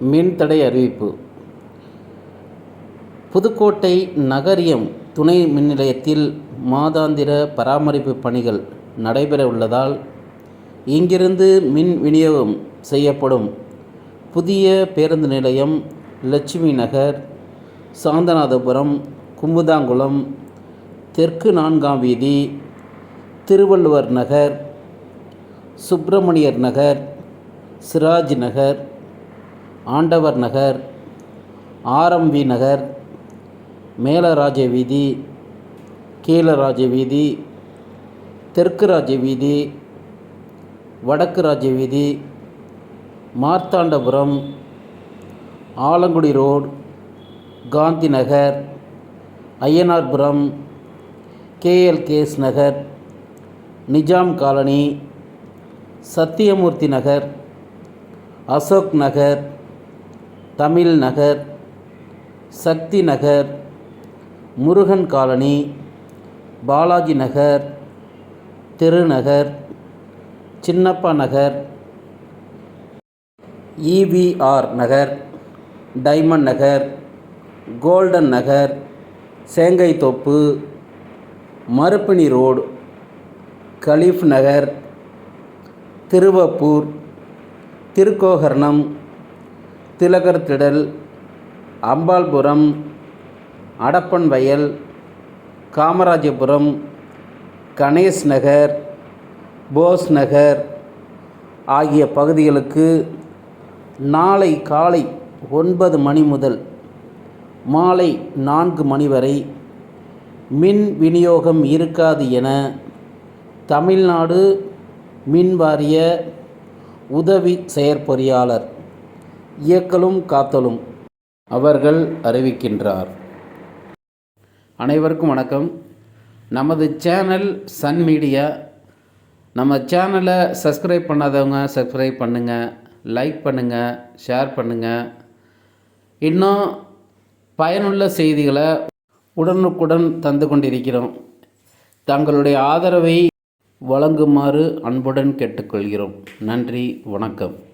மின்தடை அறிவிப்பு. புதுக்கோட்டை நகரியம் துணை மின் நிலையத்தில் மாதாந்திர பராமரிப்பு பணிகள் நடைபெற உள்ளதால் இங்கிருந்து மின் விநியோகம் செய்யப்படும் புதிய பேருந்து நிலையம் லட்சுமி நகர் சாந்தநாதபுரம் கும்புதாங்குளம் தெற்கு நான்காம் வீதி திருவள்ளுவர் நகர் சுப்பிரமணியர் நகர் சிராஜ் நகர் ஆண்டவர் நகர் ஆர்எம்வி நகர் மேலராஜ வீதி கீழராஜ வீதி தெற்கு ராஜ வீதி வடக்கு ராஜ வீதி Marthandapuram Alangudi road Gandhi Nagar Ayyanarpuram KLKS Nagar Nizam colony Sathyamoorthy Nagar Ashok Nagar Tamil Nagar Sakthi Nagar Murugan colony Balaji Nagar Thirunagar Chinnappa Nagar EVR Nagar diamond Nagar golden Nagar Sengaithoppu Maruppini road Khalif Nagar Thiruvappur Thirukokarnam Thilagar Thidal Ambalpuram Adappan வயல் காமராஜபுரம் கணேஷ் நகர் போஸ் நகர் ஆகிய பகுதிகளுக்கு நாளை காலை ஒன்பது மணி முதல் மாலை நான்கு மணி வரை மின் விநியோகம் இருக்காது என தமிழ்நாடு மின் வாரிய உதவி செயற்பொறியாளர் இயக்கலும் காத்தலும் அவர்கள் அறிவிக்கின்றார். அனைவருக்கும் வணக்கம். நமது சேனல் சன் மீடியா. நம்ம சேனலை சப்ஸ்கிரைப் பண்ணாதவங்க சப்ஸ்கிரைப் பண்ணுங்கள் லைக் பண்ணுங்கள் ஷேர் பண்ணுங்கள் இன்னும் பயனுள்ள செய்திகளை உடனுக்குடன் தந்து கொண்டிருக்கிறோம். தங்களுடைய ஆதரவை வழங்குமாறு அன்புடன் கேட்டுக்கொள்கிறோம். நன்றி வணக்கம்.